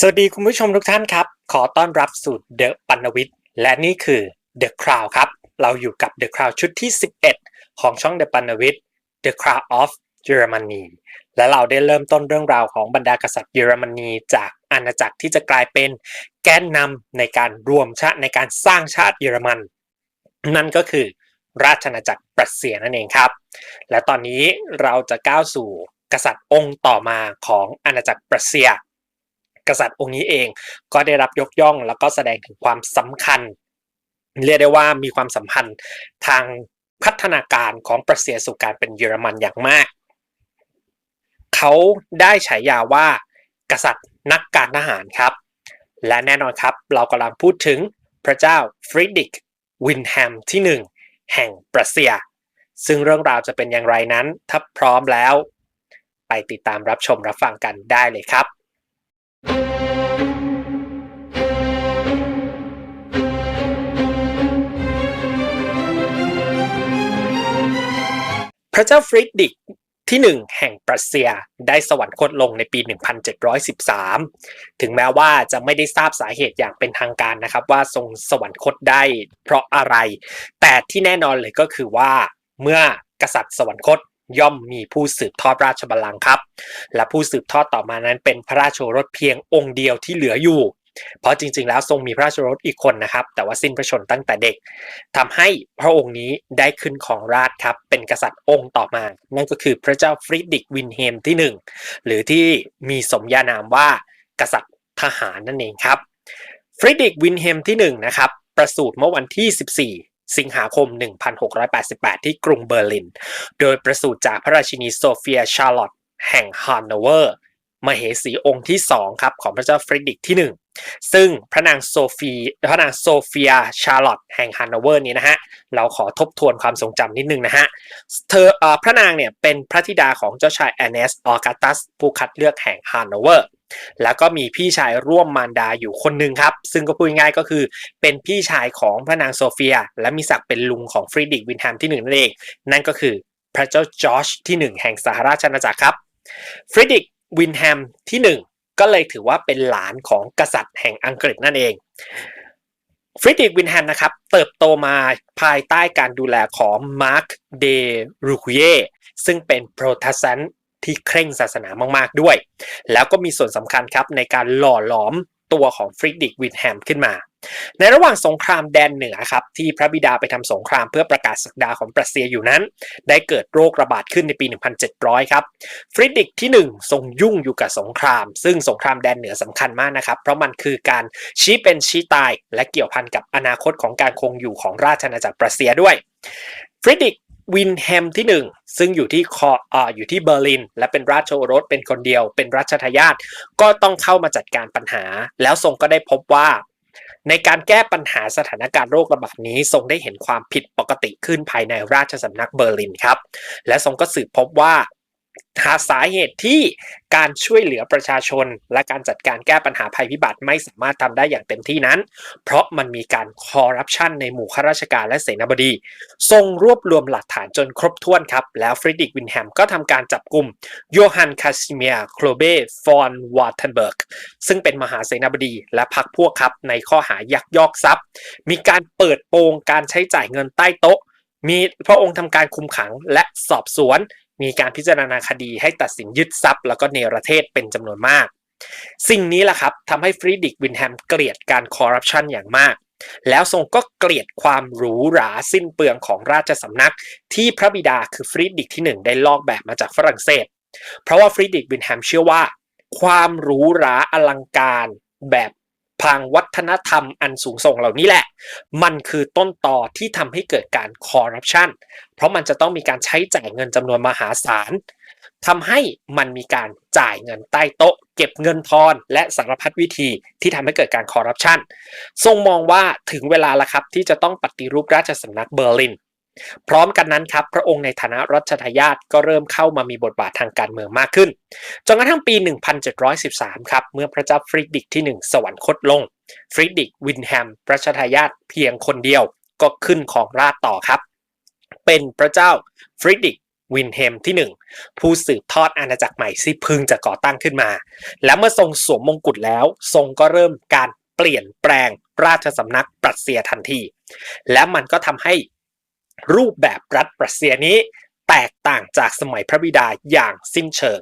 สวัสดีคุณผู้ชมทุกท่านครับ ขอต้อนรับสู่ The ปันวิทย์และนี่คือ The Crow ครับ เราอยู่กับ The Crow ชุดที่ 11 ของช่อง The ปันวิทย์ The Crown of Germany และเราได้เริ่มต้นเรื่องราวของบรรดากษัตริย์เยอรมนีจากอาณาจักรที่จะกลายเป็นแกนนำในการรวมชาติในการสร้างชาติเยอรมัน นั่นก็คือราชอาณาจักรปรัสเซียนั่นเองครับ และตอนนี้เราจะก้าวสู่กษัตริย์องค์ต่อมาของอาณาจักรปรัสเซีย กษัตริย์องค์นี้เอง ก็ได้รับยกย่องแล้วก็แสดงถึงความสำคัญ เรียกได้ว่ามีความสัมพันธ์ทางพัฒนาการของปรัสเซียสู่การเป็นเยอรมันอย่างมาก เขาได้ฉายาว่ากษัตริย์นักการทหารครับ และแน่นอนครับ เรากำลังพูดถึงพระเจ้าฟริดริกวินแฮมที่ 1 แห่งปรัสเซีย ซึ่งเรื่องราวจะเป็นอย่างไรนั้น ถ้าพร้อมแล้ว ไปติดตามรับชมรับฟังกันได้เลยครับ พระเจ้าฟริดริกที่หนึ่งแห่งปรัสเซียได้สวรรคตลงในปี 1713 ถึงแม้ว่าจะไม่ได้ทราบสาเหตุอย่างเป็นทางการนะครับ ว่าทรงสวรรคตได้เพราะอะไร แต่ที่แน่นอนเลยก็คือว่าเมื่อกษัตริย์สวรรคต ย่อมมีผู้สืบทอดราชบัลลังก์ครับ และผู้สืบทอดต่อมานั้นเป็นพระราชโอรสเพียงองค์เดียวที่เหลืออยู่ เพราะจริง ๆ แล้วทรงมีพระราชโอรสอีกคนนะครับ แต่ว่าสิ้นพระชนม์ตั้งแต่เด็กทำให้พระองค์นี้ได้ขึ้นของราชครับ เป็นกษัตริย์องค์ต่อมา นั่นก็คือพระเจ้าฟริดริกวินเฮมที่ 1 หรือที่มีสมญานามว่ากษัตริย์ทหารนั่นเองครับฟริดริกวินเฮมที่1นะครับประสูติเมื่อวันที่ 14 สิงหาคม 1688 ที่กรุงเบอร์ลิน โดยประสูติจากพระราชินีโซเฟียชาร์ลอตแห่งฮานโนเวอร์ มเหสีองค์ที่2ครับของพระเจ้าเฟรดริกที่ 1 ซึ่งพระนางโซฟีพระนางโซเฟียชาร์ลอตแห่งฮานโนเวอร์นี้นะฮะ เราขอทบทวนความทรงจำนิดนึงนะฮะ เธออพระนางเนี่ยเป็นพระธิดาของเจ้าชายแอนเนสออกัตัสผู้คัดเลือกแห่งฮานโนเวอร์ แล้วก็มีพี่ชายร่วมมารดาอยู่คนหนึ่งครับ ซึ่งก็พูดง่ายก็คือ เป็นพี่ชายของพระนางโซเฟีย และมีศักดิ์เป็นลุงของฟริดริกวินแฮมที่หนึ่งนั่นเอง นั่นก็คือพระเจ้าจอร์จที่หนึ่งแห่งสหราชอาณาจักรครับฟริดริกวินแฮมที่หนึ่งก็เลยถือว่าเป็นหลานของกษัตริย์แห่งอังกฤษนั่นเองฟริดริกวินแฮมนะครับเติบโตมาภายใต้การดูแลของมาร์คเดรูคุเยซึ่งเป็นโปรเตสแตนต์ ที่เคร่งศาสนามากๆด้วย แล้วก็มีส่วนสำคัญครับในการหล่อหลอมตัวของฟริดริกวินแฮมขึ้นมา ในระหว่างสงครามแดนเหนือครับที่พระบิดาไปทำสงครามเพื่อประกาศสักดาของปรัสเซียอยู่นั้น ได้เกิดโรคระบาดขึ้นในปี 1700 ครับฟริดริกที่ 1 ทรงยุ่งอยู่กับสงคราม ซึ่งสงครามแดนเหนือสำคัญมากนะครับเพราะมันคือการชี้เป็นชี้ตาย และเกี่ยวพันกับอนาคตของการคงอยู่ของราชอาณาจักรปรัสเซียด้วยฟริดริก วินแฮมที่ 1 ซึ่งอยู่ที่คออ่าอยู่ที่เบอร์ลิน และเป็นราชโอรสเป็นคนเดียว เป็นรัชทายาทก็ต้องเข้ามาจัดการปัญหา แล้วทรงก็ได้พบว่า ในการแก้ปัญหาสถานการณ์โรคระบาดนี้ ทรงได้เห็นความผิดปกติขึ้นภายในราชสำนักเบอร์ลินครับ และทรงก็สืบพบว่า หาสาเหตุที่การช่วยเหลือประชาชน และการจัดการแก้ปัญหาภัยพิบัติไม่สามารถทำได้อย่างเต็มที่นั้น เพราะมันมีการคอร์รัปชันในหมู่ข้าราชการและเสนาบดี ทรงรวบรวมหลักฐานจนครบถ้วนครับ แล้วฟริดริกวินแฮมก็ทำการจับกลุ่มโยฮันคาซิเมียโคลเบฟอนวาเทนเบิร์กซึ่งเป็นมหาเสนาบดีและพรรคพวกครับในข้อหายักยอกทรัพย์ มีการเปิดโปงการใช้จ่ายเงินใต้โต๊ะมีพระองค์ทำการคุมขังและสอบสวน มีการพิจารณาคดีให้ตัดสินยึดทรัพย์ แล้วก็เนรเทศเป็นจำนวนมาก สิ่งนี้แหละครับทำให้ฟรีดริกวินแฮมเกลียดการคอร์รัปชันอย่างมาก แล้วทรงก็เกลียดความหรูหราสิ้นเปลืองของราชสำนัก ที่พระบิดาคือฟรีดริกที่1ได้ลอกแบบมาจากฝรั่งเศส เพราะว่าฟรีดริกวินแฮมเชื่อว่า ความหรูหราอลังการแบบ พลังวัฒนธรรมอันสูงส่งเหล่านี้แหละ มันคือต้นต่อที่ทำให้เกิดการคอร์รัปชันเพราะมันจะต้องมีการใช้จ่ายเงินจำนวนมหาศาลทำให้มันมีการจ่ายเงินใต้โต๊ะ เก็บเงินทอนและสารพัดวิธีที่ทำให้เกิดการคอร์รัปชันทรงมองว่าถึงเวลาแล้วครับที่จะต้องปฏิรูปราชสำนักเบอร์ลิน พร้อมกันนั้นครับพระองค์ในฐานะรัชทายาทก็เริ่มเข้ามามีบทบาททางการเมืองมากขึ้น จนกระทั่งปี 1713 ครับ เมื่อพระเจ้าฟริดริกที่ 1 สวรรคตลง ฟริดริกวินแฮมรัชทายาทเพียงคนเดียวก็ขึ้นของราชต่อครับ เป็นพระเจ้าฟริดริกวินเฮมที่ 1 ผู้สืบทอดอาณาจักรใหม่ที่พึงจะก่อตั้งขึ้นมา และเมื่อทรงสวมมงกุฎแล้ว ทรงก็เริ่มการเปลี่ยนแปลงราชสำนักปรัสเซียทันที และมันก็ทำให้ รูปแบบรัฐปรัสเซียนี้ แตกต่างจากสมัยพระบิดาอย่างสิ้นเชิง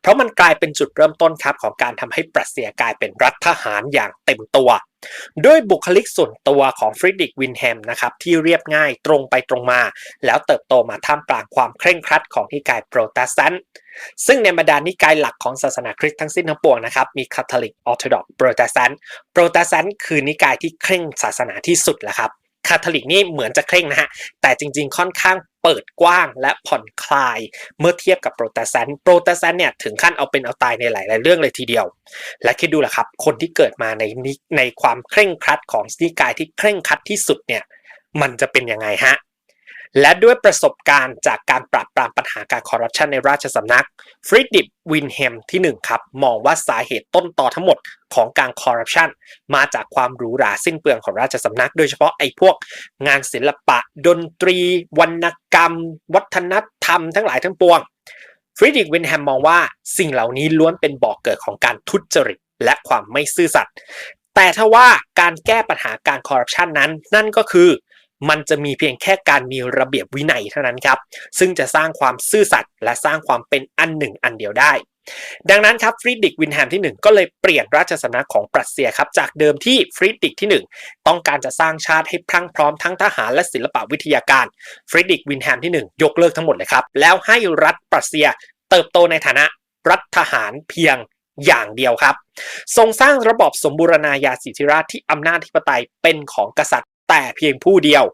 เพราะมันกลายเป็นจุดเริ่มต้นครับของการทำให้ปรัสเซียกลายเป็นรัฐทหารอย่างเต็มตัวด้วยบุคลิกส่วนตัวของฟริดริกวินแฮมนะครับที่เรียบง่ายตรงไปตรงมา แล้วเติบโตมาท่ามกลางความเคร่งครัดของนิกายโปรเตสแตนต์ซึ่งในบรรดานิกายหลักของศาสนาคริสต์ทั้งสิ้นทั้งปวงนะครับมีคาทอลิกออร์โธดอกโปรเตสแตนต์โปรเตสแตนต์คือนิกายที่เคร่งศาสนาที่สุดแหละครับ คาทอลิกนี่เหมือนจะเคร่งนะฮะ แต่จริงๆค่อนข้างเปิดกว้างและผ่อนคลายเมื่อเทียบกับโปรเตสแตนต์โปรเตสแตนต์เนี่ยถึงขั้นเอาเป็นเอาตายในหลาย ๆ เรื่องเลยทีเดียว และคิดดูละครับ คนที่เกิดมาในในความเคร่งครัดของนิกายที่เคร่งครัดที่สุดเนี่ยมันจะเป็นยังไงฮะ และด้วยประสบการณ์จากการปราบปรามปัญหาการคอร์รัปชันในราชสำนักฟริดิปวินเฮมที่ 1 ครับ มองว่าสาเหตุต้นต่อทั้งหมดของการคอร์รัปชันมาจากความหรูหราสิ้นเปลืองของราชสำนัก โดยเฉพาะไอ้พวกงานศิลปะ ดนตรี วรรณกรรม วัฒนธรรมทั้งหลายทั้งปวงฟริดิกวินแฮมมองว่าสิ่งเหล่านี้ล้วนเป็นบ่อกเกิดของการทุจริตและความไม่ซื่อสัตย์แต่ถ้าว่าการแก้ปัญหาการคอร์รัปชันนั้น นั่นก็คือ มันจะมีเพียงแค่การมีระเบียบวินัยเท่านั้นครับ ซึ่งจะสร้างความซื่อสัตย์และสร้างความเป็นอันหนึ่งอันเดียวได้ ดังนั้นครับฟรีดิกวินแฮมที่ 1 ก็เลยเปลี่ยนราชสำนักของปรัสเซียครับ จากเดิมที่ฟรีดิกที่ 1 ต้องการจะสร้างชาติให้พรั่งพร้อมทั้งทหารและศิลปวิทยาการฟรีดิกวินแฮมที่ 1 ยกเลิกทั้งหมดเลยครับแล้วให้รัฐปรัสเซียเติบโตในฐานะรัฐทหารเพียงอย่างเดียวครับ ทรงสร้างระบอบสมบูรณาญาสิทธิราชที่อำนาจธิปไตยเป็นของกษัตริย์ แต่เพียงผู้เดียว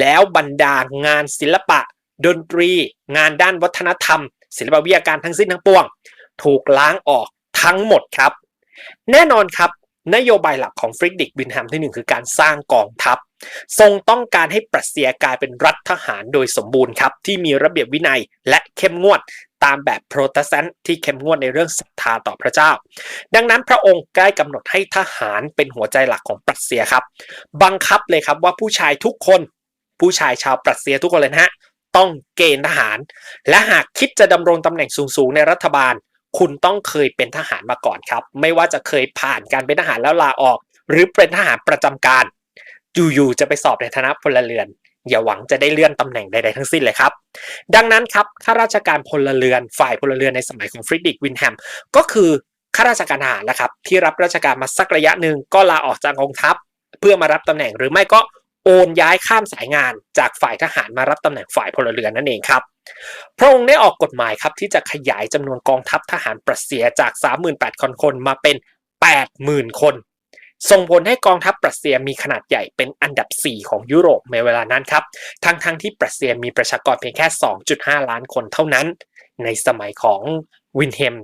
แล้วบรรดางานศิลปะ ดนตรี งานด้านวัฒนธรรม ศิลปวิทยาการทั้งสิ้นทั้งปวง ถูกล้างออกทั้งหมดครับ แน่นอนครับ นโยบายหลักของฟริดดิกบินแฮมที่หนึ่งคือการสร้างกองทัพ ทรงต้องการให้ปรัสเซียกลายเป็นรัฐทหารโดยสมบูรณ์ครับ ที่มีระเบียบวินัยและเข้มงวดตามแบบโปรเตสแตนต์ที่เข้มงวดในเรื่องศรัทธาต่อพระเจ้า ดังนั้นพระองค์ใกล้กำหนดให้ทหารเป็นหัวใจหลักของปรัสเซียครับ บังคับเลยครับว่าผู้ชายทุกคน ผู้ชายชาวปรัสเซียทุกคนเลยนะฮะต้องเกณฑ์ทหาร และหากคิดจะดำรงตำแหน่งสูงๆในรัฐบาล คุณต้องเคยเป็นทหารมาก่อนครับ ไม่ว่าจะเคยผ่านการเป็นทหารแล้วลาออก หรือเป็นทหารประจำการอยู่ๆจะไปสอบในฐานะพลเรือน อย่าหวังจะได้เลื่อนตำแหน่งใดๆทั้งสิ้นเลยครับ ดังนั้นครับข้าราชการพลเรือน ฝ่ายพลเรือนในสมัยของฟริดริกวินแฮมก็คือข้าราชการทหารนะครับที่รับราชการมาสักระยะหนึ่งก็ลาออกจากกองทัพ เพื่อมารับตำแหน่งหรือไม่ก็ โอนย้ายข้ามสายงานจากฝ่ายทหารมารับตำแหน่งฝ่ายพลเรือนนั่นเองครับพระองค์ได้ออกกฎหมายครับที่จะขยายจำนวนกองทัพทหารปรัสเซียจาก 38,000 คนมาเป็น 80,000 คน ส่งผลให้กองทัพปรัสเซียมีขนาดใหญ่เป็นอันดับ 4 ของยุโรปในเวลานั้นครับ ทั้งๆทที่ปรัสเซียมีประชากรเพียงแค่ 2.5 ล้านคนเท่านั้น ในสมัยของวินเฮม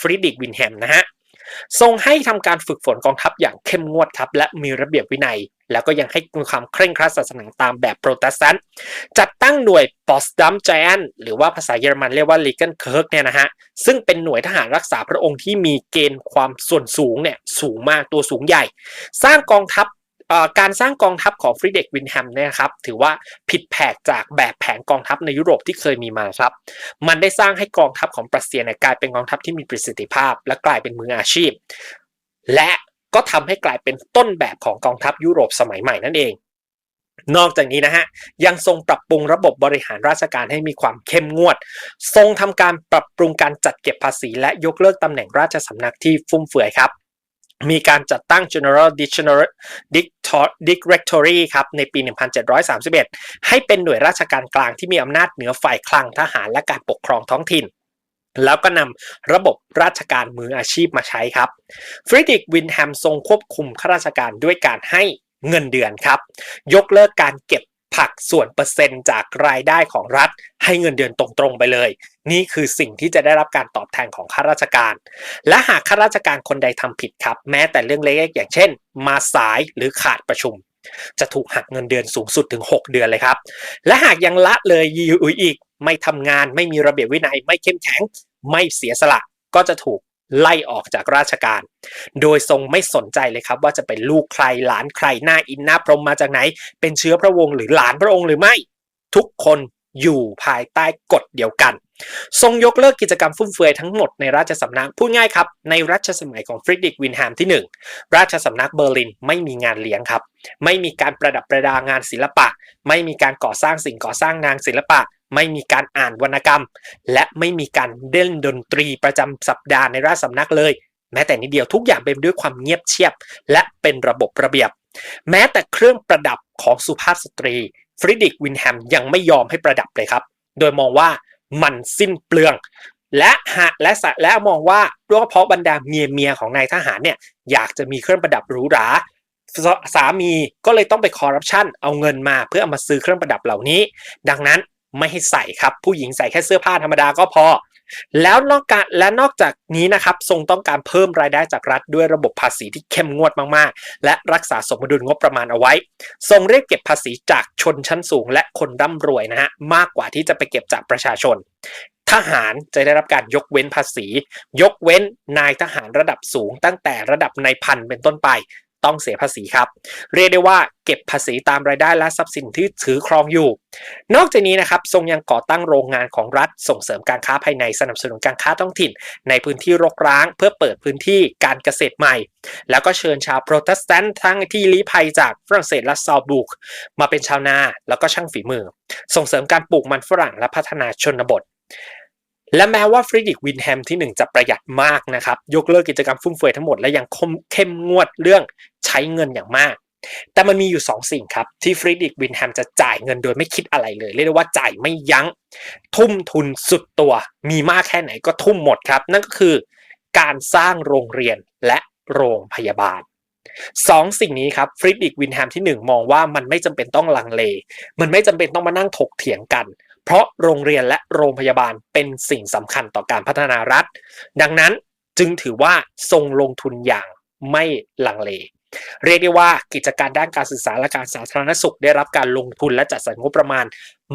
ฟริดิกวินแฮมนะฮะ ทรงให้ทำการฝึกฝนกองทัพอย่างเข้มงวดครับและมีระเบียบวินัย แล้วก็ยังให้ความเคร่งครัดศาสนาตามแบบโปรเตสแตนต์จัดตั้งหน่วยปอสดัมไจแอนหรือว่าภาษาเยอรมันเรียกว่าลีเกนเคิร์กเนี่ยนะฮะซึ่งเป็นหน่วยทหารรักษาพระองค์ที่มีเกณฑ์ความส่วนสูงเนี่ยสูงมากตัวสูงใหญ่ สร้างกองทัพ การสร้างกองทัพของฟริเดกวินแฮมเนี่ยครับถือว่าผิดแผกจากแบบแผนกองทัพในยุโรปที่เคยมีมาครับ มันได้สร้างให้กองทัพของปรัสเซียเนี่ยกลายเป็นกองทัพที่มีประสิทธิภาพ และกลายเป็นมืออาชีพ และก็ทำให้กลายเป็นต้นแบบของกองทัพยุโรปสมัยใหม่นั่นเอง นอกจากนี้นะฮะยังทรงปรับปรุงระบบบริหารราชการให้มีความเข้มงวด ทรงทำการปรับปรุงการจัดเก็บภาษี และยกเลิกตำแหน่งราชสำนักที่ฟุ่มเฟือยครับ มีการจัดตั้ง General Directory ครับในปี 1731 ให้เป็นหน่วยราชการกลางที่มีอำนาจเหนือฝ่ายคลังทหารและการปกครองท้องถิ่น แล้วก็นำระบบราชการมืออาชีพมาใช้ครับฟริดิกวินแฮมทรงควบคุมข้าราชการด้วยการให้เงินเดือนครับ ยกเลิกการเก็บ ผักส่วนเปอร์เซ็นต์จากรายได้ของรัฐ ให้เงินเดือนตรงๆไปเลย นี่คือสิ่งที่จะได้รับการตอบแทนของข้าราชการ และหากข้าราชการคนใดทำผิดครับ แม้แต่เรื่องเล็กๆอย่างเช่น มาสายหรือขาดประชุม จะถูกหักเงินเดือนสูงสุดถึง 6 เดือนเลยครับ และหากยังละเลยอยู่อีก ไม่ทำงานไม่มีระเบียบวินัยไม่เข้มแข็ง ไม่เสียสละก็จะถูก ไล่ออกจากราชการ โดยทรงไม่สนใจเลยครับ ว่าจะเป็นลูกใครหลานใครหน้าอินหน้าพรมมาจากไหน เป็นเชื้อพระวงศ์หรือหลานพระองค์หรือไม่ ทุกคนอยู่ภายใต้กฎเดียวกัน ทรงยกเลิกกิจกรรมฟุ่มเฟือยทั้งหมดในราชสำนักพูดง่ายครับ ในรัชสมัยของฟริดริกวินแฮมที่ 1 ราชสำนักเบอร์ลินไม่มีงานเลี้ยงครับ ไม่มีการประดับประดางานศิลปะ ไม่มีการก่อสร้างสิ่งก่อสร้างงานศิลปะ ไม่มีการอ่านวรรณกรรม และไม่มีการเล่นดนตรีประจำสัปดาห์ในราชสำนักเลย แม้แต่นิดเดียวทุกอย่างเป็นด้วยความเงียบเชียบ และเป็นระบบระเบียบ แม้แต่เครื่องประดับของสุภาพสตรีฟริดริกวินแฮมยังไม่ยอมให้ประดับเลยครับ โดยมองว่ามันสิ้นเปลือง และหะและสะและมองว่าด้วยเพราะบรรดาเมียเมียของนายทหารเนี่ยอยากจะมีเครื่องประดับหรูหราสสามีก็เลยต้องไปคอร์รัปชันเอาเงินมาเพื่อเอามาซื้อเครื่องประดับเหล่านี้ ดังนั้น ไม่ให้ใส่ครับ ผู้หญิงใส่แค่เสื้อผ้าธรรมดาก็พอ แล้วนอกจากและนอกจากนี้นะครับทรงต้องการเพิ่มรายได้จากรัฐด้วยระบบภาษีที่เข้มงวดมากๆ และรักษาสมดุลงบประมาณเอาไว้ ทรงเรียกเก็บภาษีจากชนชั้นสูง และคนร่ำรวยนะฮะมากกว่าที่จะไปเก็บจากประชาชนทหารจะได้รับการยกเว้นภาษี ยกเว้นนายทหารระดับสูงตั้งแต่ระดับนายพันเป็นต้นไป ต้องเสียภาษีครับ เรียกได้ว่าเก็บภาษีตามรายได้และทรัพย์สินที่ถือครองอยู่ นอกจากนี้นะครับทรงยังก่อตั้งโรงงานของรัฐส่งเสริมการค้าภายในสนับสนุนการค้าท้องถิ่น ในพื้นที่รกร้าง เพื่อเปิดพื้นที่การเกษตรใหม่ แล้วก็เชิญชาวโปรเตสแตนต์ทั้งที่ลี้ภัยจากฝรั่งเศสและซาบุกมาเป็นชาวนาแล้วก็ช่างฝีมือ ส่งเสริมการปลูกมันฝรั่งและพัฒนาชนบท และแม้ว่าฟริดริกวินแฮมที่ 1 จะประหยัดมากนะครับ ยกเลิกกิจกรรมฟุ่มเฟือยทั้งหมดและยังคมเข้มงวดเรื่องใช้เงินอย่างมาก แต่มันมีอยู่ 2 สิ่งครับ ที่ฟริดริกวินแฮมจะจ่ายเงินโดยไม่คิดอะไรเลย เรียกได้ว่าจ่ายไม่ยัง้ง ทุ่มทุนสุดตัว มีมากแค่ไหนก็ทุ่มหมดครับ นั่นก็คือการสร้างโรงเรียนและโรงพยาบาลสองสิ่งนี้ครับฟริดริกวินแฮมที่ 1 มองว่ามันไม่จำเป็นต้องลังเล มันไม่จำเป็นต้องมานั่งถกเถียงกัน เพราะโรงเรียนและโรงพยาบาลเป็นสิ่งสำคัญต่อการพัฒนารัฐ ดังนั้นจึงถือว่าทรงลงทุนอย่างไม่ลังเล เรียกได้ว่ากิจการด้านการศึกษาและการสาธารณสุขได้รับการลงทุนและจัดสรรงบประมาณ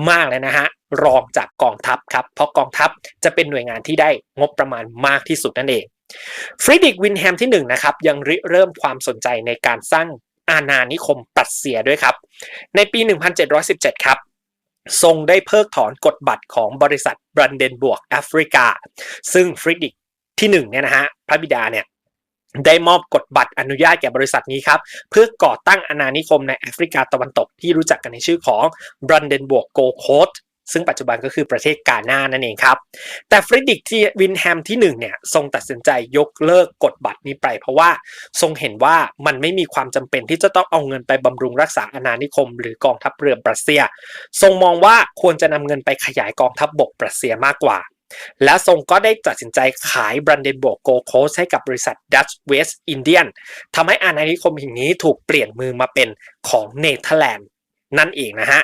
มากเลยนะฮะรองจากกองทัพครับ เพราะกองทัพจะเป็นหน่วยงานที่ได้งบประมาณมากที่สุดนั่นเองฟริดริกวินแฮมที่1นนะครับยังริเริ่มความสนใจในการสร้างอาณานิคมปรัสเซียด้วยครับ ในปี 1717 ครับ ทรงได้เพิกถอนกฎบัตรของบริษัทบรันเดนบวกแอฟริกา ซึ่งฟริดริกที่1เนี่ยนะฮะพระบิดาเนี่ยได้มอบกฎบัตรอนุญาตแก่บริษัทนี้ครับ เพื่อก่อตั้งอาณานิคมในแอฟริกาตะวันตกที่รู้จักกันในชื่อของบรันเดนบวกโกโคส ซึ่งปัจจุบันก็คือประเทศกาหน้านั่นเองครับ แต่ฟริดริกที่วินแฮมที่ 1 เนี่ย ทรงตัดสินใจยกเลิกกฎบัตรนี้ไป เพราะว่าทรงเห็นว่ามันไม่มีความจำเป็นที่จะต้องเอาเงินไปบำรุงรักษาอาณานิคม หรือกองทัพเรือรัสเซีย ทรงมองว่าควรจะนำเงินไปขยายกองทัพบบกรัสเซียมากกว่า และทรงก็ได้ตัดสินใจขายบรันเดนบวกโกโคสให้กับบริษัทดัชเวสต์อินเดียนทำให้อาณานิคมแห่งนี้ถูกเปลี่ยนมือมาเป็นของเนเธอร์แลนด์นั่นเองนะฮะ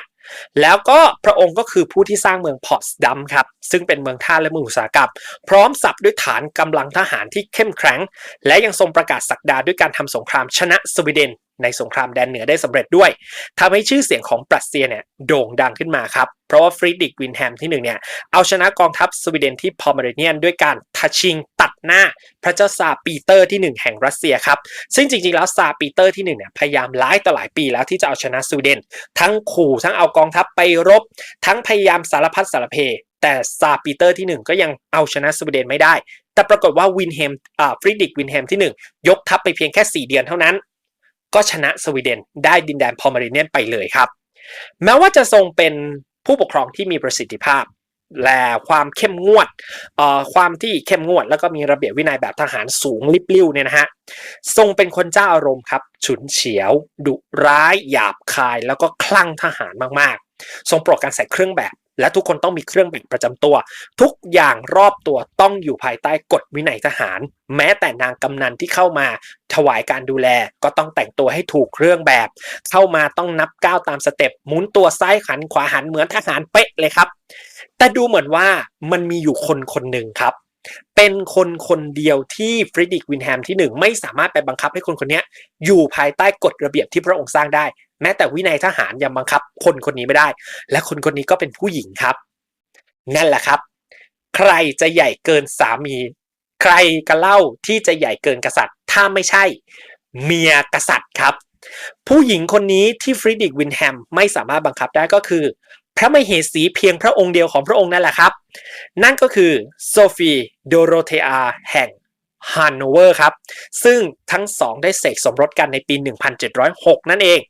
แล้วก็พระองค์ก็คือผู้ที่สร้างเมืองพอตสดัมครับซึ่งเป็นเมืองท่าและเมืองอุตสาหกรรม พร้อมสับด้วยฐานกำลังทหารที่เข้มแข็ง และยังทรงประกาศสักดาด้วยการทำสงครามชนะสวีเดน ในสงครามแดนเหนือได้สำเร็จด้วยทำให้ชื่อเสียงของปรัสเซียเนี่ยโด่งดังขึ้นมาครับ เพราะว่าฟริดริกวินแฮมที่หนึ่งเนี่ยเอาชนะกองทัพสวีเดนที่พอมเมรเนียนด้วยการทัชชิง หน้าพระเจ้าซาปีเตอร์ที่ 1 แห่งรัสเซียครับ ซึ่งจริงๆแล้วซาปีเตอร์ที่1เนี่ยพยายามหลายต่อหลายปีแล้วที่จะเอาชนะสวีเดน ทั้งขู่ทั้งเอากองทัพไปรบ ทั้งพยายามสารพัดสารเพ แต่ซาปีเตอร์ที่ 1 ก็ยังเอาชนะสวีเดนไม่ได้ แต่ปรากฏว่าวินแฮมอ่าฟริดริกวินแฮมที่ 1 ยกทัพไปเพียงแค่ 4 เดือนเท่านั้น ก็ชนะสวีเดนได้ดินแดนพอมเมรเนียนไปเลยครับ แม้ว่าจะทรงเป็นผู้ปกครองที่มีประสิทธิภาพ และความเข้มงวดเอ่อความที่เข้มงวด แล้วก็มีระเบียบวินัยแบบทหารสูงลิบลิ่วเนี่ยนะฮะทรงเป็นคนเจ้าอารมณ์ครับ ฉุนเฉียว ดุร้าย หยาบคาย แล้วก็คลั่งทหารมากๆ ทรงโปรดการใส่เครื่องแบบ และทุกคนต้องมีเครื่องแบบประจำตัว ทุกอย่างรอบตัวต้องอยู่ภายใต้กฎวินัยทหาร แม้แต่นางกำนันที่เข้ามาถวายการดูแลก็ต้องแต่งตัวให้ถูกเครื่องแบบ เข้ามาต้องนับก้าวตามสเต็ปหมุนตัวซ้ายหันขวาหันเหมือนทหารเป๊ะเลยครับ แต่ดูเหมือนว่ามันมีอยู่คนคนหนึ่งครับ เป็นคนคนเดียวที่ฟริดริกวินแฮมที่หนึ่งไม่สามารถไปบังคับให้คนคนนี้อยู่ภายใต้กฎระเบียบที่พระองค์สร้างได้ แม้แต่วินัยทหารยังบังคับ คนคนนี้ไม่ได้ และคนคนนี้ก็เป็นผู้หญิงครับ นั่นแหละครับ ใครจะใหญ่เกินสามี ใครกันเล่าที่จะใหญ่เกินกษัตริย์ ถ้าไม่ใช่ เมียกษัตริย์ครับ ผู้หญิงคนนี้ที่ฟริดริกวินแฮมไม่สามารถบังคับได้ก็คือ พระมเหสีเพียงพระองค์เดียวของพระองค์นั่นแหละครับ นั่นก็คือโซฟีโดโรเทอาแห่งฮันโนเวอร์ครับ ซึ่งทั้งสองได้เสกสมรสกันในปี 1706 นั่นเอง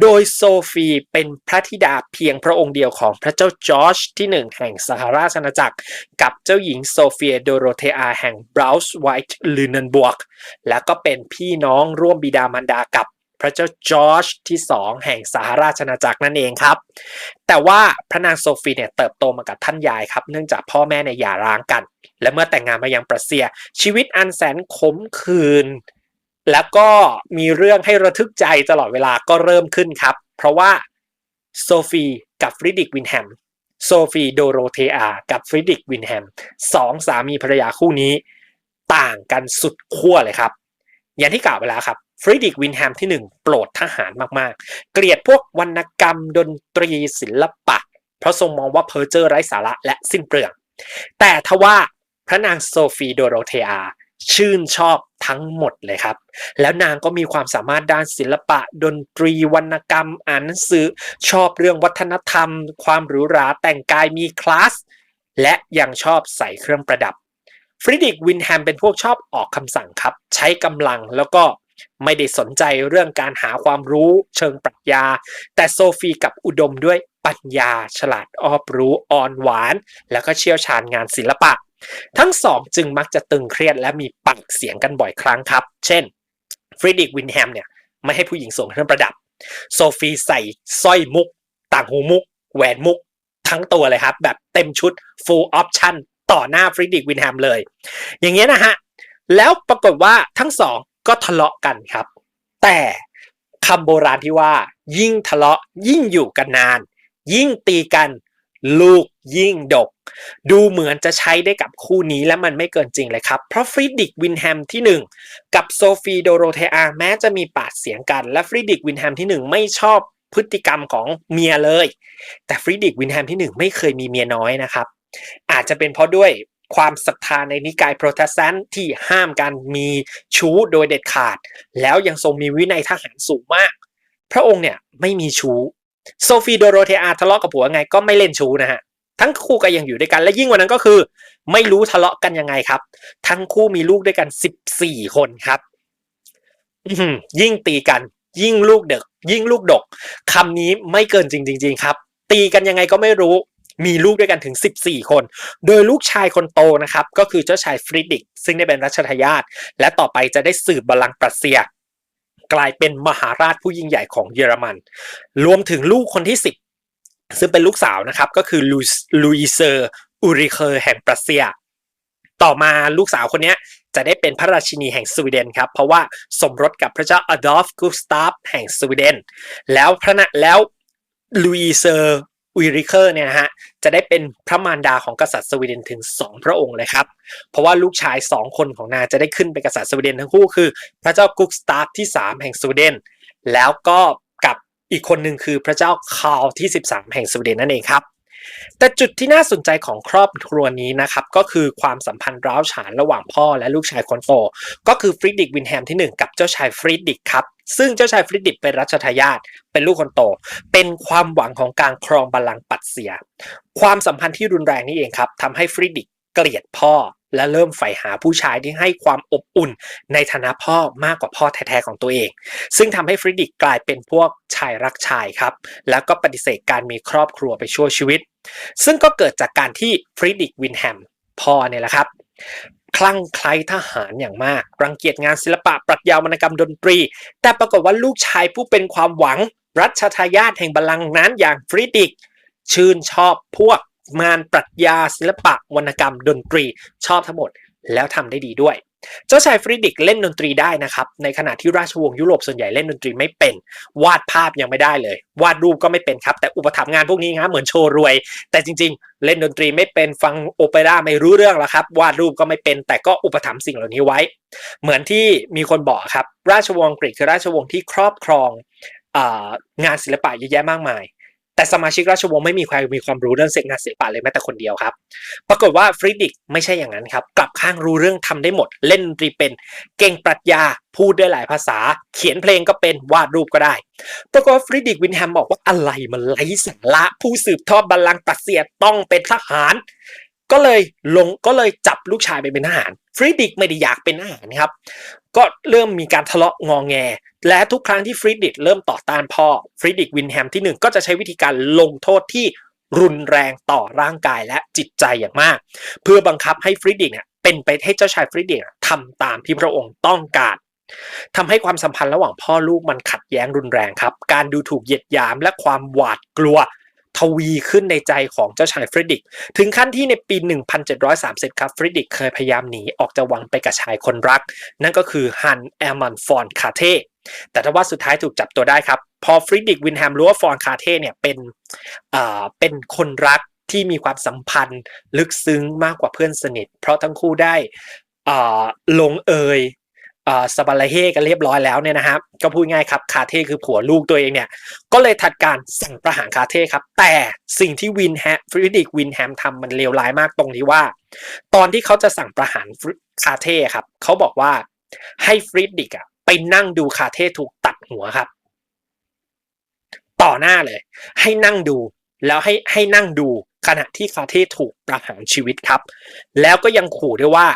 โดยโซฟีเป็นพระธิดาเพียงพระองค์เดียวของพระเจ้าจอร์จที่หนึ่งแห่งสหราชอาณาจักร กับเจ้าหญิงโซเฟียโดโรเทอาแห่งบราวส์ไวท์ลูเนนบวก และก็เป็นพี่น้องร่วมบิดามารดากับ พระเจ้าจอร์จที่สองแห่งสหราชอาณาจักรนั่นเองครับ แต่ว่าพระนางโซฟีเนี่ยเติบโตมากับท่านยายครับ เนื่องจากพ่อแม่ในยหย่าร้างกัน และเมื่อแต่งงานมายังปรัสเซีย ชีวิตอันแสนขมขื่นแล้วก็มีเรื่องให้ระทึกใจตลอดเวลาก็เริ่มขึ้นครับ เพราะว่าโซฟีกับฟริดิกวินแฮมโซฟีโดโรเทอา กับฟริดิกวินแฮมสองสามีภรรยาคู่นี้ ต่างกันสุดขั้วเลยครับ อย่างที่กล่าวไปแล้วครับ ฟริดิกวินแฮมที่หนึ่งโปรดทหารมากๆ เกลียดพวกวรรณกรรมดนตรีศิลปะ เพราะทรงมองว่าเพอร์เจอร์ไร้สาระและสิ้นเปลือง แต่ทว่าพระนางโซฟีโดโรเทอาชื่นชอบทั้งหมดเลยครับ แล้วนางก็มีความสามารถด้านศิลปะ ดนตรีวรรณกรรม อ่านหนังสือ ชอบเรื่องวัฒนธรรม ความหรูหราแต่งกายมีคลาส และยังชอบใส่เครื่องประดับฟริดิกวินแฮมเป็นพวกชอบออกคำสั่งครับ ใช้กำลังแล้วก็ ไม่ได้สนใจเรื่องการหาความรู้เชิงปรัชญา แต่โซฟีกับอุดมด้วยปัญญาฉลาดออบรู้อ่อนหวาน แล้วก็เชี่ยวชาญงานศิลปะ ทั้งสองจึงมักจะตึงเครียดและมีปากเสียงกันบ่อยครั้งครับ เช่นฟริดิกวินแฮมเนี่ยไม่ให้ผู้หญิงสวมเครื่องประดับ โซฟีใส่สร้อยมุก ต่างหูมุก แหวนมุก ทั้งตัวเลยครับ แบบเต็มชุด full option ต่อหน้าฟริดิกวินแฮมเลย อย่างเงี้ยนะฮะ แล้วปรากฏว่าทั้งสอง ก็ทะเลาะกันครับ แต่คำโบราณที่ว่า ยิ่งทะเลาะยิ่งอยู่กันนาน ยิ่งตีกัน ลูกยิ่งดก ดูเหมือนจะใช้ได้กับคู่นี้และมันไม่เกินจริงเลยครับ เพราะฟริดิกวินแฮมที่ 1 กับโซฟีโดโรเทอาแม้จะมีปากเสียงกัน และฟริดิกวินแฮมที่ 1 ไม่ชอบพฤติกรรมของเมียเลย แต่ฟริดิกวินแฮมที่ 1 ไม่เคยมีเมียน้อยนะครับ อาจจะเป็นเพราะด้วย ความศรัทธาในนิกายโปรเตสแตนต์ที่ห้ามการมีชู้โดยเด็ดขาด แล้วยังทรงมีวินัยทหารสูงมาก พระองค์เนี่ยไม่มีชู้โซฟีโดโรเทอาทะเลาะกับผัวไงก็ไม่เล่นชู้นะฮะทั้งคู่ก็ยังอยู่ด้วยกันและยิ่งกว่านั้นก็คือ ไม่รู้ทะเลาะกันยังไงครับ ทั้งคู่มีลูกด้วยกัน 14 คนครับยิ่งตีกัน ยิ่งลูกเด็ก ยิ่งลูกดกคำนี้ไม่เกินจริงๆครับ ตีกันยังไงก็ไม่รู้ มีลูกด้วยกันถึง 14 คน โดยลูกชายคนโตนะครับก็คือเจ้าชายฟริดิก ซึ่งได้เป็นรัชทายาทและต่อไปจะได้สืบบัลลังก์ปรัสเซีย กลายเป็นมหาราชผู้ยิ่งใหญ่ของเยอรมัน รวมถึงลูกคนที่ 10 ซึ่งเป็นลูกสาวนะครับก็คือลุยเซอร์อูริเคอร์แห่งปรัสเซีย ต่อมาลูกสาวคนนี้จะได้เป็นพระราชินีแห่งสวีเดนครับเพราะว่าสมรสกับพระเจ้าอดอล์ฟกุสตาฟแห่งสวีเดน แล้วพระนะแล้วลุยเซอร์ วิริเคอร์เนี่ยนะฮะจะได้เป็นพระมารดาของกษัตริย์สวีเดนถึง 2 พระองค์เลยครับ เพราะว่าลูกชาย 2 คนของนางจะได้ขึ้นเป็นกษัตริย์สวีเดนทั้งคู่คือ พระเจ้ากุกสตาร์ที่ 3 แห่งสวีเดน แล้วก็กับอีกคนหนึ่งคือพระเจ้าคาร์ลที่ 13 แห่งสวีเดนนั่นเองครับ แต่จุดที่น่าสนใจของครอบครัวนี้นะครับก็คือความสัมพันธ์ร้าวฉานระหว่างพ่อและลูกชายคนโตก็คือฟริดดิกวินแฮมที่ 1 กับเจ้าชายฟริดดิกครับซึ่งเจ้าชายฟริดดิกเป็นรัชทายาทเป็นลูกคนโต เป็นความหวังของการครองบัลลังก์ปัตเซีย ความสัมพันธ์ที่รุนแรงนี่เองครับทำให้ฟริดิกเกลียดพ่อ และเริ่มใฝ่หาผู้ชายที่ให้ความอบอุ่น ในฐานะพ่อมากกว่าพ่อแท้ๆของตัวเอง ซึ่งทำให้ฟริดิกกลายเป็นพวกชายรักชายครับ แล้วก็ปฏิเสธการมีครอบครัวไปชั่วชีวิต ซึ่งก็เกิดจากการที่ฟริดิกวินแฮมพ่อเนี่ยแหละครับคลั่งไคล้ทหารอย่างมาก รังเกียจงานศิลปะปรัชญาวรรณกรรมดนตรี แต่ปรากฏว่าลูกชายผู้เป็นความหวัง รัชทายาทแห่งบัลลังก์นั้นอย่างฟริดิกชื่นชอบพวก งานปรัชญาศิลปะวรรณกรรม ดนตรีชอบทั้งหมด แล้วทำได้ดีด้วย เจ้าชายฟริดิกเล่นดนตรีได้นะครับ ในขณะที่ราชวงศ์ยุโรปส่วนใหญ่เล่นดนตรีไม่เป็น วาดภาพยังไม่ได้เลย วาดรูปก็ไม่เป็นครับ แต่อุปถัมภ์งานพวกนี้ครับเหมือนโชว์รวย แต่จริง ๆ เล่นดนตรีไม่เป็นฟังโอเปร่าไม่รู้เรื่องแล้วครับ วาดรูปก็ไม่เป็น แต่ก็อุปถัมภ์สิ่งเหล่านี้ไว้ เหมือนที่มีคนบอกครับ ราชวงศ์อังกฤษคือราชวงศ์ที่ครอบครองงานศิลปะเยอะแยะมากมาย แต่สมาชิกราชวงศ์ไม่มีใครมีความรู้เรื่องเสกงานศิลปะเลยแม้แต่คนเดียวครับ ปรากฏว่าฟริดริกไม่ใช่อย่างนั้นครับ กลับข้างรู้เรื่องทำได้หมด เล่นรีเป็น เก่งปรัชญา พูดได้หลายภาษา เขียนเพลงก็เป็น วาดรูปก็ได้ ปรากฏว่าฟริดริกวินแฮมบอกว่าอะไรมันไร้สาระ ผู้สืบทอดบัลลังก์ปรัสเซียต้องเป็นทหาร ก็เลยลงก็เลยจับลูกชายไปเป็นทหารฟริดริกไม่ได้อยากเป็นทหารครับ ก็เริ่มมีการทะเลาะงองแง และทุกครั้งที่ฟริดริกเริ่มต่อต้านพ่อฟริดริกวินแฮมที่หนึ่งก็จะใช้วิธีการลงโทษที่รุนแรงต่อร่างกายและจิตใจอย่างมาก เพื่อบังคับให้ฟริดริกเนี่ยเป็นไปให้เจ้าชายฟริดริกทำตามที่พระองค์ต้องการทำให้ความสัมพันธ์ระหว่างพ่อลูกมันขัดแย้งรุนแรงครับ การดูถูกเหยียดหยามและความหวาดกลัว ทวีขึ้นในใจของเจ้าชายฟริดริก ถึงขั้นที่ในปี 1730 ครับฟริดริกเคยพยายามหนีออกจากวังไปกับชายคนรัก นั่นก็คือฮันแอร์มันฟอนคาเทแต่ถ้าว่าสุดท้ายถูกจับตัวได้ครับ พอฟริดริกวินแฮมรู้ว่าฟอนคาเทเนี่ยเป็นอ่าเป็นคนรักที่มีความสัมพันธ์ ลึกซึ้งมากกว่าเพื่อนสนิท เพราะทั้งคู่ได้อ่าลงเอย สบาลเฮกันเรียบร้อยแล้วเนี่ยนะครับก็พูดง่ายครับคาเทคือผัวลูกตัวเองเนี่ยก็เลยถัดการสั่งประหารคาเทครับ แต่สิ่งที่วินแฮมฟริดริกวินแฮมทำมันเลวร้ายมากตรงที่ว่า ตอนที่เขาจะสั่งประหารคาเทครับเขาบอกว่าให้ฟริดริกอะไปนั่งดูคาเทถูกตัดหัวครับ ต่อหน้าเลย ให้นั่งดูแล้วให้ให้นั่งดูขณะที่คาเทถูกประหารชีวิตครับ แล้วก็ยังขู่ด้วยว่า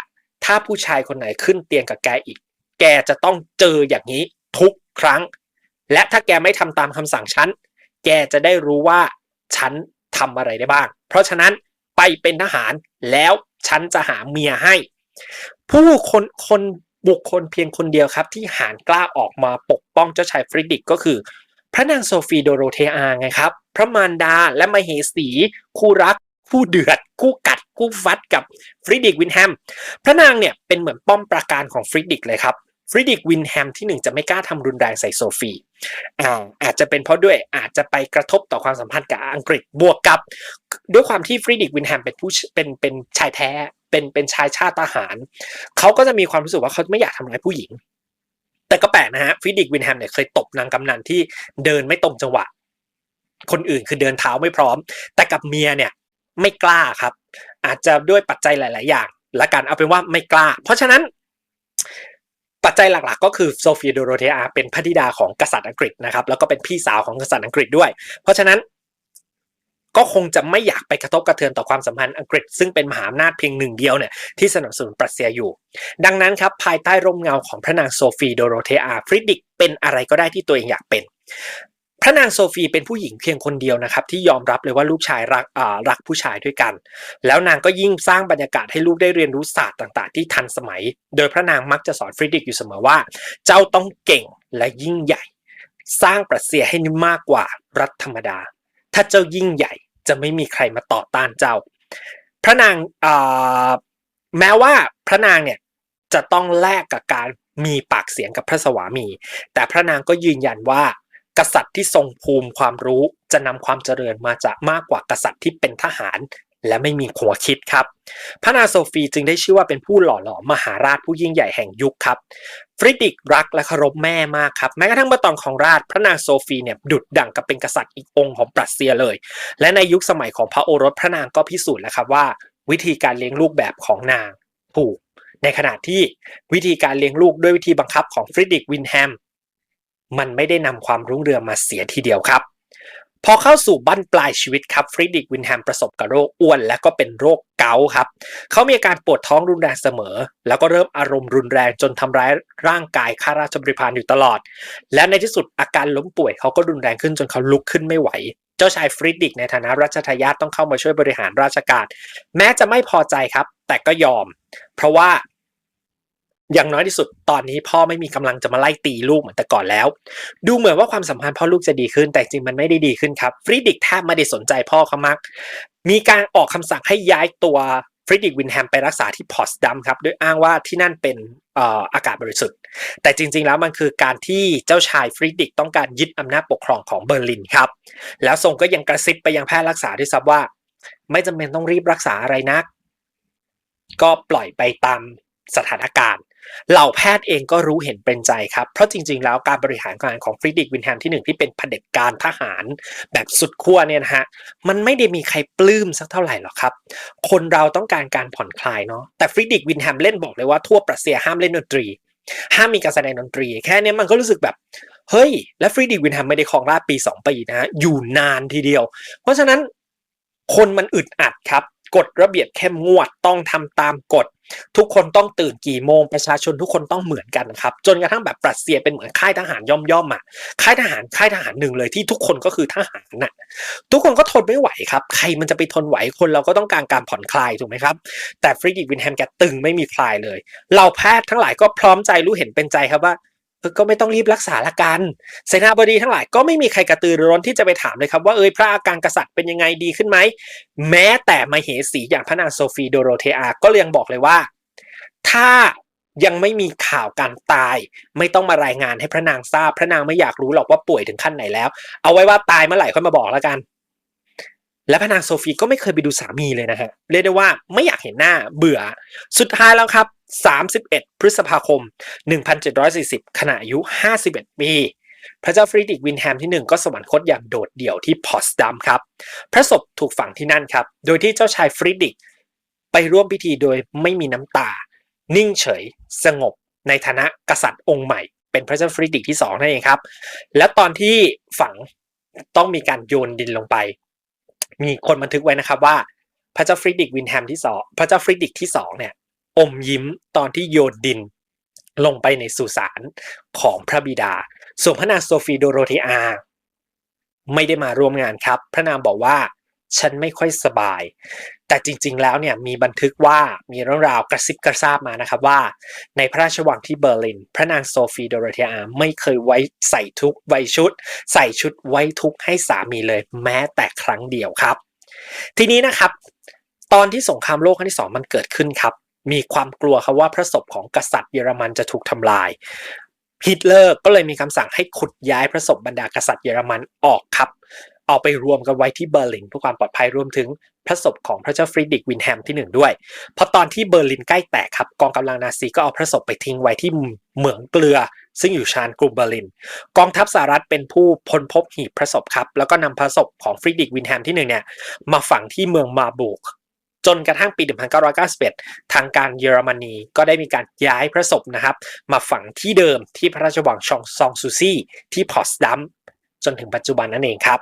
ถ้าผู้ชายคนไหนขึ้นเตียงกับแกอีก แกจะต้องเจออย่างนี้ทุกครั้ง และถ้าแกไม่ทำตามคำสั่งฉัน แกจะได้รู้ว่าฉันทำอะไรได้บ้าง เพราะฉะนั้นไปเป็นทหารแล้วฉันจะหาเมียให้ ผู้คนคนบุคคลเพียงคนเดียวครับที่หานกล้าออกมาปกป้องเจ้าชายฟริดริกก็คือ พระนางโซฟีโดโรเทอาไงครับ พระมารดาและมเหสี คู่รัก คู่เดือด คู่กัด คู่ฟัดกับฟริดริกวินแฮม พระนางเนี่ยเป็นเหมือนป้อมปราการของฟริดริกเลยครับ ฟริดริกวินแฮมที่หนึ่งจะไม่กล้าทำรุนแรงใส่โซฟีอ่าอาจจะเป็นเพราะด้วยอาจจะไปกระทบต่อความสัมพันธ์กับอังกฤษบวกกับ ด้วยความที่ฟริดริกวินแฮมเป็นผู้เป็นเป็นชายแท้เป็นเป็นชายชาติทหาร เขาก็จะมีความรู้สึกว่าเขาไม่อยากทำร้ายผู้หญิง แต่ก็แปลกนะฮะฟริดริกวินแฮมเนี่ยเคยตบนางกำนันที่เดินไม่ตรงจังหวะ คนอื่นคือเดินเท้าไม่พร้อม แต่กับเมียเนี่ยไม่กล้าครับ อาจจะด้วยปัจจัยหลาย ๆ อย่าง ละกันเอาเป็นว่าไม่กล้า เพราะฉะนั้น ปัจจัยหลักๆ ก็คือโซฟีโดโรเทอาเป็นพระธิดาของกษัตริย์อังกฤษนะครับแล้วก็เป็นพี่สาวของกษัตริย์อังกฤษด้วย เพราะฉะนั้นก็คงจะไม่อยากไปกระทบกระเทือนต่อความสัมพันธ์อังกฤษ ซึ่งเป็นมหาอำนาจเพียงหนึ่งเดียวเนี่ยที่สนับสนุนปรัสเซียอยู่ ดังนั้นครับภายใต้ร่มเงาของพระนางโซฟีโดโรเทอาฟริดริกเป็นอะไรก็ได้ที่ตัวเองอยากเป็น พระนางโซฟีเป็นผู้หญิงเพียงคนเดียวนะครับ ที่ยอมรับเลยว่าลูกชายรักรักผู้ชายด้วยกัน แล้วนางก็ยิ่งสร้างบรรยากาศให้ลูกได้เรียนรู้ศาสตร์ต่าง ๆ ที่ทันสมัย โดยพระนางมักจะสอนฟริดริกอยู่เสมอว่า เจ้าต้องเก่งและยิ่งใหญ่ สร้างปรัสเซียให้มากกว่ารัฐธรรมดา ถ้าเจ้ายิ่งใหญ่จะไม่มีใครมาต่อต้านเจ้า พระนางแม้ว่าพระนางเนี่ยจะต้องแลกกับการมีปากเสียงกับพระสวามี แต่พระนางก็ยืนยันว่า กษัตริย์ที่ทรงภูมิความรู้จะนำความเจริญมาจากมากกว่ากษัตริย์ที่เป็นทหาร และไม่มีหัวคิดครับ พระนางโซฟีจึงได้ชื่อว่าเป็นผู้หล่อหลอมมหาราชผู้ยิ่งใหญ่แห่งยุคครับฟริดริกรักและเคารพแม่มากครับแม้กระทั่งเมื่อตอนของราชพระนางโซฟีเนี่ยดุดดั่งกับเป็นกษัตริย์อีกองค์ของปรัสเซียเลย และในยุคสมัยของพระโอรสพระนางก็พิสูจน์แล้วครับว่า วิธีการเลี้ยงลูกแบบของนางถูกในขณะที่วิธีการเลี้ยงลูกด้วยวิธีบังคับของฟริดริกวินแฮม มันไม่ได้นำความรุ่งเรืองมาเสียทีเดียวครับ พอเข้าสู่บั้นปลายชีวิตครับฟริดริกวินแฮมประสบกับโรคอ้วน และก็เป็นโรคเกาต์ครับเขามีอาการปวดท้องรุนแรงเสมอ แล้วก็เริ่มอารมณ์รุนแรงจนทำร้ายร่างกายข้าราชบริพารอยู่ตลอด และในที่สุดอาการล้มป่วยเขาก็รุนแรงขึ้นจนเขาลุกขึ้นไม่ไหวเจ้าชายฟริดริกในฐานะรัชทายาทต้องเข้ามาช่วยบริหารราชการ แม้จะไม่พอใจครับ แต่ก็ยอม เพราะว่า อย่างน้อยที่สุดตอนนี้พ่อไม่มีกำลังจะมาไล่ตีลูกเหมือนแต่ก่อนแล้ว ดูเหมือนว่าความสัมพันธ์พ่อลูกจะดีขึ้น แต่จริงมันไม่ได้ดีขึ้นครับฟริดริกแทบไม่ได้สนใจพ่อเขามาก มีการออกคำสั่งให้ย้ายตัวฟริดริกวินแฮมไปรักษาที่พอสดัมครับด้วยอ้างว่าที่นั่นเป็นอากาศบริสุทธิ์ แต่จริง ๆ แล้วมันคือการที่เจ้าชายฟริดริกต้องการยึดอำนาจปกครองของเบอร์ลินครับ แล้วทรงก็ยังกระซิบไปยังแพทย์รักษาด้วยซ้ำว่า ไม่จำเป็นต้องรีบรักษาอะไรนัก ก็ปล่อยไปตาม สถานการณ์เหล่าแพทย์เองก็รู้เห็นเป็นใจครับ เพราะจริง ๆ แล้วการบริหารงานของฟริดริกวินแฮมที่หนึ่งที่เป็นเผด็จการทหาร แบบสุดขั้วเนี่ยนะฮะมันไม่ได้มีใครปลื้มสักเท่าไหร่หรอกครับ คนเราต้องการการผ่อนคลายเนาะแต่ฟริดริกวินแฮมเล่นบอกเลยว่าทั่วประเทศห้ามเล่นดนตรี ห้ามมีการแสดงดนตรี แค่นี้มันก็รู้สึกแบบเฮ้ย และฟรีดิกวินแฮมไม่ได้ครองราชปี 2 ปีนะฮะอยู่นานทีเดียว เพราะฉะนั้นคนมันอึดอัดครับ กฎระเบียบเข้มงวดต้องทำตามกฎ ทุกคนต้องตื่นกี่โมงประชาชนทุกคนต้องเหมือนกันครับ จนกระทั่งแบบปรัสเซียเป็นเหมือนค่ายทหารย่อมย่อมอะค่ายทหารค่ายทหารหนึ่งเลยที่ทุกคนก็คือทหารน่ะทุกคนก็ทนไม่ไหวครับ ใครมันจะไปทนไหวคนเราก็ต้องการการผ่อนคลายถูกไหมครับ แต่ฟรีดิกวินแฮมแกตึงไม่มีคลายเลย เราแพทย์ทั้งหลายก็พร้อมใจรู้เห็นเป็นใจครับว่า ก็ไม่ต้องรีบรักษาละกัน เสนาบดีทั้งหลายก็ไม่มีใครกระตือรือร้นที่จะไปถามเลยครับว่าเอยพระอาการกษัตริย์เป็นยังไงดีขึ้นไหม แม้แต่มาเหสีอย่างพระนางโซฟีโดโรเทอา ก็ยังบอกเลยว่า ถ้ายังไม่มีข่าวการตาย ไม่ต้องมารายงานให้พระนางทราบ พระนางไม่อยากรู้หรอกว่าป่วยถึงขั้นไหนแล้ว เอาไว้ว่าตายเมื่อไหร่ค่อยมาบอกแล้วกัน และพระนางโซฟีก็ไม่เคยไปดูสามีเลยนะฮะเรียกได้ว่าไม่อยากเห็นหน้าเบื่อ สุดท้ายแล้วครับ31 พฤษภาคม 1740 ขณะอายุ 51 ปี พระเจ้าฟรีดริกวินแฮมที่ 1 ก็สวรรคตอย่างโดดเดี่ยวที่พอสดัมครับ พระศพถูกฝังที่นั่นครับ โดยที่เจ้าชายฟรีดริกไปร่วมพิธีโดยไม่มีน้ำตา นิ่งเฉย สงบ ในฐานะกษัตริย์องค์ใหม่ เป็นพระเจ้าฟรีดริกที่ 2 นั่นเองครับ และตอนที่ฝังต้องมีการโยนดินลงไป มีคนบันทึกไว้นะครับว่าพระเจ้าฟรีดริกวินแฮมที่สองพระเจ้าฟรีดริกที่สองเนี่ย อมยิ้มตอนที่โยนดิน ลงไปในสุสานของพระบิดา ส่วนพระนางโซฟีโดโรเทอา ไม่ได้มาร่วมงานครับ พระนางบอกว่าฉันไม่ค่อยสบาย แต่จริง ๆ แล้วเนี่ยมีบันทึกว่ามีเรื่องราวกระซิบกระซาบมานะครับว่า ในพระราชวังที่เบอร์ลิน พระนางโซฟีโดโรเทอาไม่เคยไว้ใส่ทุกไว้ชุด ใส่ชุดไว้ทุกให้สามีเลย แม้แต่ครั้งเดียวครับ ทีนี้นะครับ ตอนที่สงครามโลกครั้งที่สองมันเกิดขึ้นครับ มีความกลัวครับว่าพระศพของกษัตริย์เยอรมันจะถูกทำลายฮิตเลอร์ก็เลยมีคำสั่งให้ขุดย้ายพระศพบรรดากษัตริย์เยอรมันออกครับ เอาไปรวมกันไว้ที่เบอร์ลินเพื่อความปลอดภัยรวมถึงพระศพของพระเจ้าฟรีดริกวินแฮมที่หนึ่งด้วยเพราะตอนที่เบอร์ลินใกล้แตกครับกองกำลังนาซีก็เอาพระศพไปทิ้งไว้ที่เหมืองเกลือ ซึ่งอยู่ชานกรุงเบอร์ลิน กองทัพสหรัฐเป็นผู้พ้นพบหีบพระศพครับแล้วก็นำพระศพของฟรีดริกวินแฮมที่หนึ่งเนี่ยมาฝังที่เมืองมาบูก จนกระทั่งปี 1991 ทางการเยอรมนีก็ได้มีการย้ายพระศพนะครับ มาฝังที่เดิมที่พระราชวังชองซองซูซี่ที่พอสดัมจนถึงปัจจุบันนั่นเองครับ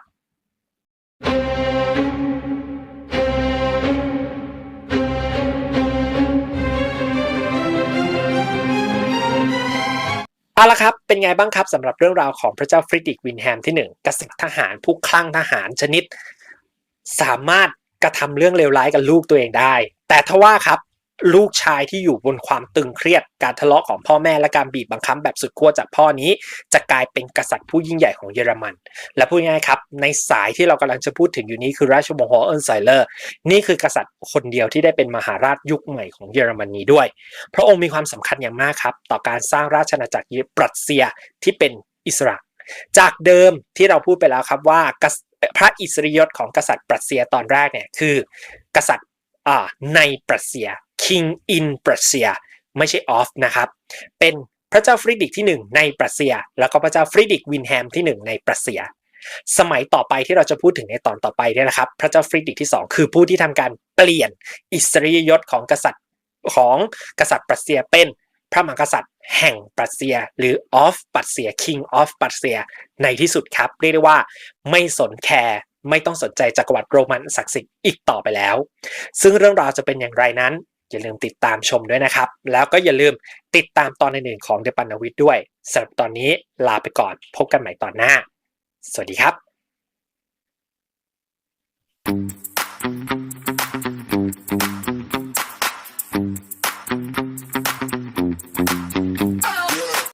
เอาละครับเป็นไงบ้างครับสำหรับเรื่องราวของพระเจ้าฟริดริกวินแฮมที่หนึ่งกษัตริย์ทหารผู้คลั่งทหารชนิด สามารถ กระทำเรื่องเลวร้ายกับลูกตัวเองได้ แต่ทว่าครับลูกชายที่อยู่บนความตึงเครียดการทะเลาะของพ่อแม่และการบีบบังคับแบบสุดขั้วจากพ่อนี้ จะกลายเป็นกษัตริย์ผู้ยิ่งใหญ่ของเยอรมัน และพูดง่ายๆครับ ในสายที่เรากำลังจะพูดถึงอยู่นี้คือราชวงศ์ฮอเอิร์นไซเลอร์นี่คือกษัตริย์คนเดียวที่ได้เป็นมหาราชยุคใหม่ของเยอรมนีด้วย พระองค์มีความสำคัญอย่างมากครับ ต่อการสร้างราชอาณาจักรปรัสเซียที่เป็นอิสระ จากเดิมที่เราพูดไปแล้วครับว่า พระอิสริยศของกษัตริย์ปรัสเซียตอนแรกเนี่ยคือ กษัตริย์ในปรัสเซีย King in ปรัสเซียไม่ใช่ of นะครับ เป็นพระเจ้าฟริดริกที่ 1 ในปรัสเซีย แล้วก็พระเจ้าฟริดริกวินแฮมที่ 1 ในปรัสเซีย สมัยต่อไปที่เราจะพูดถึงในตอนต่อไปเนี่ยนะครับ พระเจ้าฟริดริกที่ 2 คือผู้ที่ทำการเปลี่ยนอิสริยยศของกษัตริย์ของกษัตริย์ปรัสเซียเป็น พระมหากษัตริย์แห่งปัตเซีย หรือออฟปัตเซียคิงออฟปัตเซีย ในที่สุดครับ เรียกได้ว่าไม่สนแคร์ไม่ต้องสนใจจักรวรรดิโรมันศักดิ์สิทธิ์อีกต่อไปแล้ว ซึ่งเรื่องราวจะเป็นอย่างไรนั้น อย่าลืมติดตามชมด้วยนะครับ แล้วก็อย่าลืมติดตามตอนในหนึ่งของเดปันนวิทด้วยสำหรับตอนนี้ลาไปก่อนพบกันใหม่ตอนหน้า สวัสดีครับ Thank you.